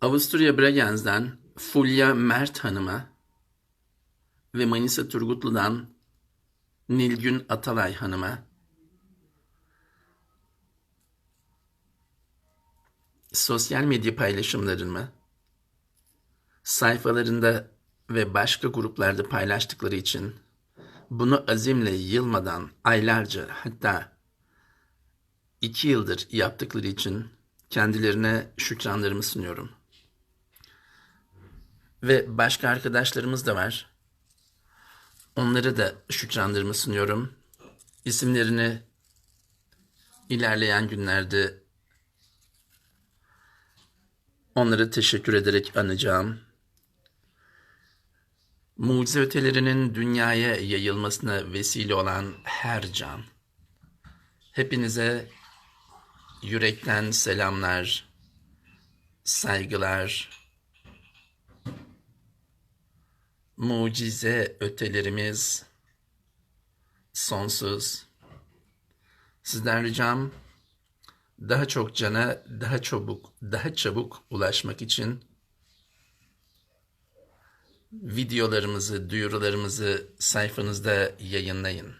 Avusturya Bregenz'den Fulya Mert Hanım'a ve Manisa Turgutlu'dan Nilgün Atalay Hanım'a sosyal medya paylaşımlarımı sayfalarında ve başka gruplarda paylaştıkları için bunu azimle yılmadan aylarca hatta iki yıldır yaptıkları için kendilerine şükranlarımı sunuyorum. Ve başka arkadaşlarımız da var. Onlara da şükranlarımı sunuyorum. İsimlerini ilerleyen günlerde onlara teşekkür ederek anacağım. Mucize ötelerinin dünyaya yayılmasına vesile olan her can. Hepinize yürekten selamlar, saygılar. Mucize ötelerimiz sonsuz. Sizden ricam daha çok cana daha çabuk daha çabuk ulaşmak için videolarımızı, duyurularımızı sayfanızda yayınlayın.